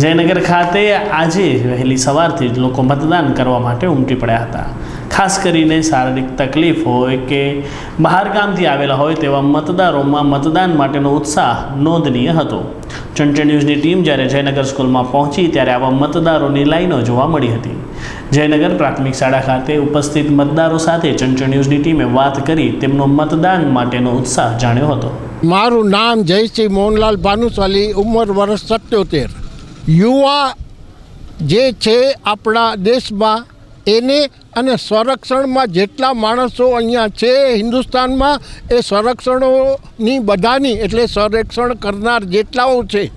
જયનગર ખાતે આજે વહેલી સવારથી જ લોકો મતદાન કરવા માટે ઉમટી પડ્યા હતા. ખાસ કરીને શારીરિક તકલીફ હોય કે બહાર ગામથી આવેલા હોય તેવા મતદારોમાં મતદાન માટેનો ઉત્સાહ નોંધનીય હતો. ચંચળ ન્યૂઝની ટીમ જ્યારે જયનગર સ્કૂલમાં પહોંચી ત્યારે આવા મતદારોની લાઈનો જોવા મળી હતી. જયનગર પ્રાથમિક શાળા ખાતે ઉપસ્થિત મતદારો સાથે ચંચળ ન્યૂઝની ટીમે વાત કરી તેમનો મતદાન માટેનો ઉત્સાહ જાણ્યો હતો. મારું નામ જયસિંહ મોહનલાલ ભાનુશાલી, ઉંમર વર્ષ સત્યોતેર. યુવા જે છે આપણા દેશમાં, એને અને સંરક્ષણમાં જેટલા માણસો અહીંયા છે હિન્દુસ્તાનમાં, એ સંરક્ષણોની બધાની, એટલે સંરક્ષણ કરનાર જેટલાઓ છે,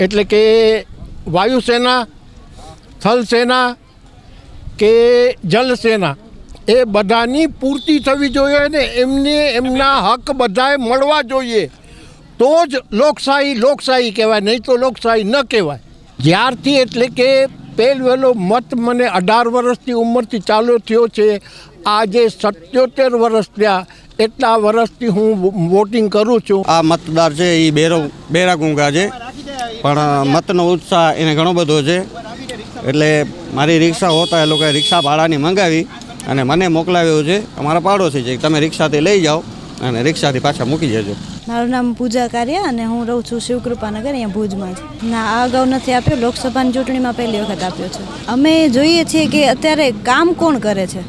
એટલે કે વાયુસેના, થલસેના કે જલસેના, એ બધાની પૂર્તિ થવી જોઈએ ને, એમને એમના હક બધાએ મળવા જોઈએ. તો જ લોકશાહી લોકશાહી કહેવાય, નહીં તો લોકશાહી ન કહેવાય. જ્યારથી એટલે કે પહેલવેલો મત મને અઢાર વર્ષની ઉંમરથી ચાલુ થયો છે, આજે સત્યોતેર વર્ષ થયા, એટલા વર્ષથી હું વોટિંગ કરું છું. આ મતદાર છે એ બેરો, બેરા ગુંગા છે. પણ મતનો ઉત્સાહ એને ઘણો બધો છે. એટલે મારી રિક્ષા હોતા એ લોકોએ રિક્ષા ભાડાની મંગાવી અને મને મોકલાવ્યો છે. અમારા પાડોશી છે, તમે રિક્ષાથી લઈ જાઓ અને રિક્ષાથી પાછા મૂકી જજો. મારું નામ પૂજા કાર્ય અને હું રહું છું શિવકૃપાનગર, અહીંયા ભુજમાં જ. ના, આ અગાઉ નથી આપ્યો, લોકસભાની ચૂંટણીમાં પહેલી વખત આપ્યો છે. અમે જોઈએ છીએ કે અત્યારે કામ કોણ કરે છે?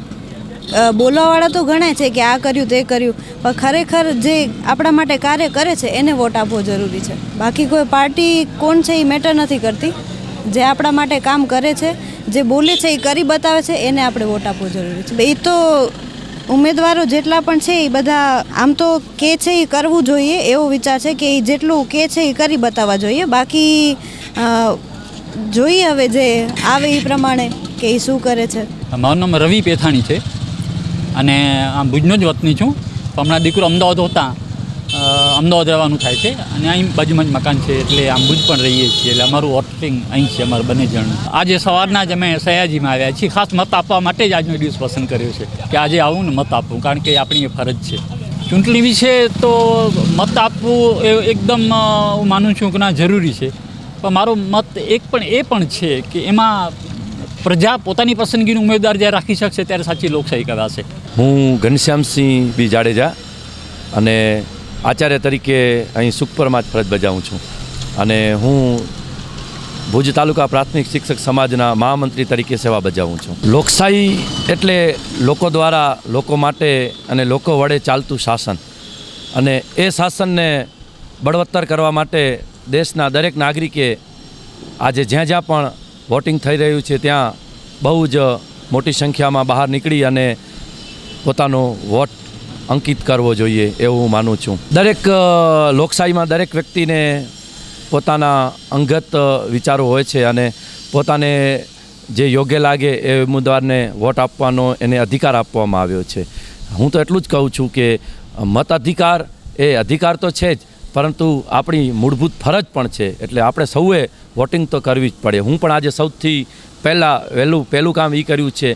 બોલાવાળા તો ઘણા છે કે આ કર્યું, તે કર્યું, પણ ખરેખર જે આપણા માટે કાર્ય કરે છે, એને વોટ આપવો જરૂરી છે. બાકી કોઈ પાર્ટી કોણ છે એ મેટર નથી કરતી. જે આપણા માટે કામ કરે છે, જે બોલે છે એ કરી બતાવે છે, એને આપણે વોટ આપવો જરૂરી છે. એ તો ઉમેદવારો જેટલા પણ છે એ બધા આમ તો કે છે એ કરવું જોઈએ એવો વિચાર છે કે એ જેટલું કે છે એ કરી બતાવવા જોઈએ. બાકી જોઈએ હવે જે આવે એ પ્રમાણે કે એ શું કરે છે. મારું નામ રવિ પેથાણી છે અને આમ ભુજનો જ વતની છું. હમણાં દીકરો અમદાવાદ હોતા. અમદાવાદ રહેવાનું થાય છે અને અહીં બાજુમાં જ મકાન છે એટલે આમ ભુજ પણ રહીએ છીએ. એટલે અમારું વોટિંગ અહીં છે અમારા બંને જણ. આજે સવારના જ અમે સયાજીમાં આવ્યા છીએ. ખાસ મત આપવા માટે જ આજનો દિવસ પસંદ કર્યો છે કે આજે આવું ને મત આપવું, કારણ કે આપણી એ ફરજ છે. ચૂંટણી વિશે તો મત આપવું એ એકદમ હું માનું છું કે ના જરૂરી છે. પણ મારો મત એક પણ એ પણ છે કે એમાં પ્રજા પોતાની પસંદગીનું ઉમેદવાર જ્યારે રાખી શકશે ત્યારે સાચી લોકશાહી કરાશે. હું ઘનશ્યામસિંહ બી જાડેજા અને આચાર્ય તરીકે અહીં સુખપરમાં જ ફરજ બજાવું છું. અને હું ભુજ તાલુકા પ્રાથમિક શિક્ષક સમાજના મહામંત્રી તરીકે સેવા બજાવું છું. લોકશાહી એટલે લોકો દ્વારા લોકો માટે અને લોકો વડે ચાલતું શાસન. અને એ શાસનને બળવત્તર કરવા માટે દેશના દરેક નાગરિકે આજે જ્યાં જ્યાં પણ વોટિંગ થઈ રહ્યું છે ત્યાં બહુ જ મોટી સંખ્યામાં બહાર નીકળી અને પોતાનો વોટ અંકિત કરવો જોઈએ એવું હું માનું છું. દરેક લોકશાહીમાં દરેક વ્યક્તિને પોતાના અંગત વિચારો હોય છે અને પોતાને જે યોગ્ય લાગે એ ઉમેદવારને વોટ આપવાનો એને અધિકાર આપવામાં આવ્યો છે. હું તો એટલું જ કહું છું કે મત અધિકાર એ અધિકાર તો છે જ, પરંતુ આપણી મૂળભૂત ફરજ પણ છે. એટલે આપણે સૌએ વોટિંગ તો કરવી જ પડે. હું પણ આજે સૌથી પહેલાં, વહેલું, પહેલું કામ એ કર્યું છે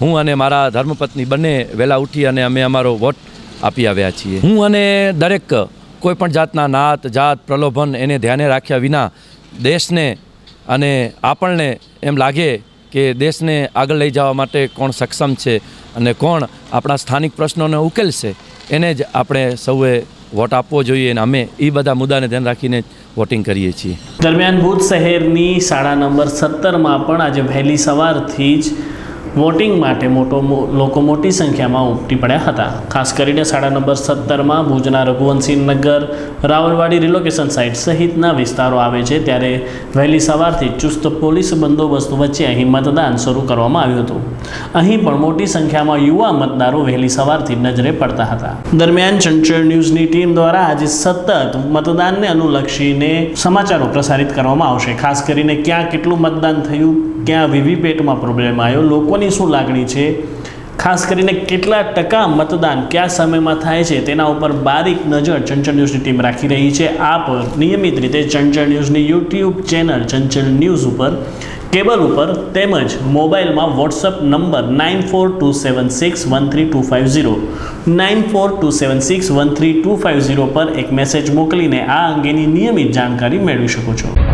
હું અને મારા ધર્મપત્ની બંને વહેલા ઉઠી અને અમે અમારો વોટ આપી આવ્યા છીએ. હું અને દરેક કોઈપણ જાતના નાત, જાત, પ્રલોભન એને ધ્યાને રાખ્યા વિના દેશને અને આપણને એમ લાગે કે દેશને આગળ લઈ જવા માટે કોણ સક્ષમ છે અને કોણ આપણા સ્થાનિક પ્રશ્નોને ઉકેલશે, એને જ આપણે સૌએ વોટ આપવો જોઈએ અને અમે એ બધા મુદ્દાને ધ્યાન રાખીને વોટિંગ કરીએ છીએ. દરમિયાન ભુજ શહેરની શાળા નંબર સત્તરમાં પણ આજે વહેલી સવારથી જ વોટિંગ માટે મોટો લોકો મોટી સંખ્યામાં ઉમટી પડ્યા હતા. ખાસ કરીને શાળા નંબર સત્તરમાં ભુજના રઘુવંશી નગર રાવલવાડી રિલોકેશન સાઇટ સહિતના વિસ્તારો આવે છે, ત્યારે વહેલી સવારથી ચુસ્ત પોલીસ બંદોબસ્ત વચ્ચે અહીં મતદાન શરૂ કરવામાં આવ્યું હતું. અહીં પણ મોટી સંખ્યામાં યુવા મતદારો વહેલી સવારથી નજરે પડતા હતા. દરમિયાન ચંચળ ન્યૂઝની ટીમ દ્વારા આજે સતત મતદાનને અનુલક્ષીને સમાચારો પ્રસારિત કરવામાં આવશે. ખાસ કરીને ક્યાં કેટલું મતદાન થયું, ક્યાં વીવીપેટમાં પ્રોબ્લેમ આવ્યો લોકોની શું લાગણી છે? ખાસ કરીને કેટલા ટકા મતદાન કયા સમયમાં થાય છે? તેના ઉપર બારીક નજર ચંચળ ન્યૂઝની ટીમ રાખી રહી છે. આપ નિયમિત રીતે ચંચળ ન્યૂઝની યુટ્યુબ ચેનલ ચંચળ ન્યૂઝ ઉપર, કેબલ ઉપર તેમજ મોબાઈલમાં WhatsApp number nine four two seven six one three two five zero, nine four two seven six one three two five zero પર એક મેસેજ મોકલીને આ અંગેની નિયમિત જાણકારી મેળવી શકો છો.